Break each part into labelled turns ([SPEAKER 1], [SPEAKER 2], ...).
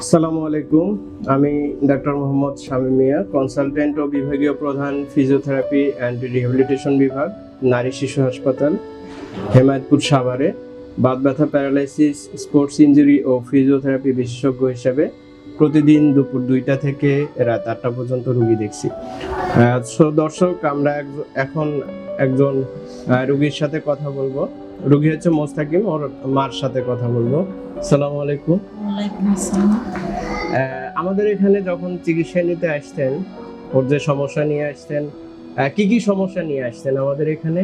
[SPEAKER 1] আসসালামু আলাইকুম। আমি ডাক্তার মোহাম্মদ শামী মিয়া কনসালটেন্ট ও বিভাগীয় প্রধান ফিজিওথেরাপি অ্যান্ড রিহ্যাবিলিটেশন বিভাগ, নারী শিশু হাসপাতাল, হেমায়তপুর সাভারে। বাত ব্যথা প্যারালাইসিস স্পোর্টস ইঞ্জুরি ও ফিজিওথেরাপি বিশেষজ্ঞ হিসেবে প্রতিদিন দুপুর দুইটা থেকে রাত আটটা পর্যন্ত রুগী দেখছি। দর্শক, আমরা এখন একজন রুগীর সাথে কথা বলব। রুগী হচ্ছে মোস্তাকিম ওর মার সাথে কথা বলব। সালাম আলাইকুম। আমাদের এখানে যখন চিকিৎসা নিতে আসতেন ওর যে সমস্যা নিয়ে আসতেন কি কি সমস্যা নিয়ে আসতেন আমাদের এখানে?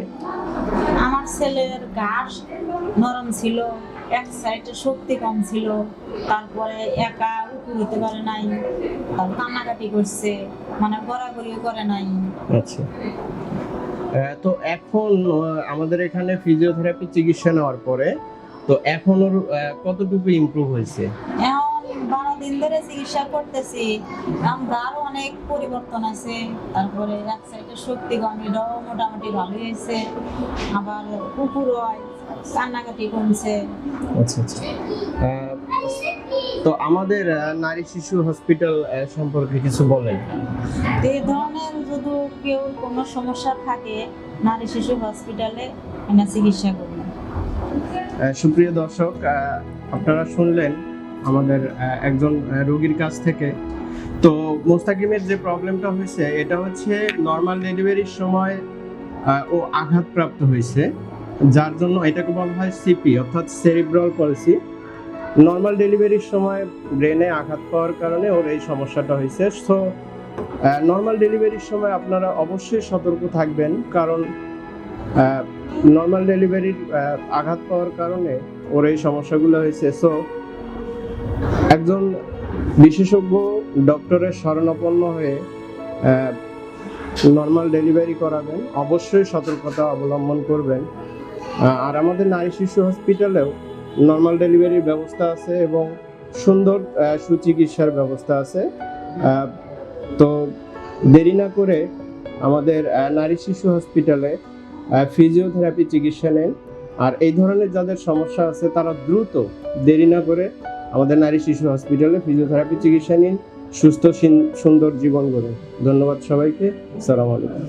[SPEAKER 2] আমার ছেলের ঘাস নরম ছিল এক সাইডে শক্তি কম ছিল তারপরে একা উঠে হইতে পারে নাই কান্নাকাটি করছে মানে গড়াগড়িও করে নাই।
[SPEAKER 1] আচ্ছা। তো এখন আমাদের এখানে ফিজিওথেরাপি চিকিৎসা নেওয়ার পরে তো এখন ওর কতটুকু ইমপ্রুভ হয়েছে?
[SPEAKER 2] এখন বারো দিন ধরে চিকিৎসা করতেছি। আমারও অনেক পরিবর্তন আছে। তারপরে এক সাইডে শক্তি কম এটাও মোটামুটি ভালো হয়েছে। আবার কুকুর হয় কান্নাকাটি কমছে।
[SPEAKER 1] আচ্ছা আচ্ছা। তো আমাদের নারী শিশু হসপিটাল সম্পর্কে কিছু বলেন।
[SPEAKER 2] এই ধরনের যদি কেউ কোনো সমস্যা থাকে নারী শিশু হসপিটালে এনে চিকিৎসা করবেন
[SPEAKER 1] সুপ্রিয় দর্শক আপনারা শুনলেন আমাদের একজন রোগীর কাছ থেকে। তো মোস্তাকিমের যে প্রবলেমটা হয়েছে এটা হচ্ছে নর্মাল ডেলিভারির সময় ও আঘাতপ্রাপ্ত হয়েছে। যার জন্য এটাকে বলা হয় সিপি অর্থাৎ সেরিব্রাল পলিসি নর্মাল ডেলিভারির সময় ব্রেনে আঘাত পাওয়ার কারণে ওর এই সমস্যাটা হয়েছে। সো নর্মাল ডেলিভারির সময় আপনারা অবশ্যই সতর্ক থাকবেন কারণ নর্মাল ডেলিভারির আঘাত পাওয়ার কারণে ওর এই সমস্যাগুলো হয়েছে। সো একজন বিশেষজ্ঞ ডক্টরের শরণাপন্ন হয়ে নর্মাল ডেলিভারি করাবেন। অবশ্যই সতর্কতা অবলম্বন করবেন। আর আমাদের নারী শিশু হসপিটালেও নর্মাল ডেলিভারির ব্যবস্থা আছে এবং সুন্দর সুচিকিৎসার ব্যবস্থা আছে। তো দেরি না করে আমাদের নারী শিশু হসপিটালে ফিজিওথেরাপি চিকিৎসা নেন। আর এই ধরনের যাদের সমস্যা আছে, তারা দ্রুত দেরি না করে আমাদের নারী শিশু হসপিটালে ফিজিওথেরাপি চিকিৎসা নিন। সুস্থ, সিন- সুন্দর জীবন গড়ুন ধন্যবাদ সবাইকে। সালাম আলাইকুম।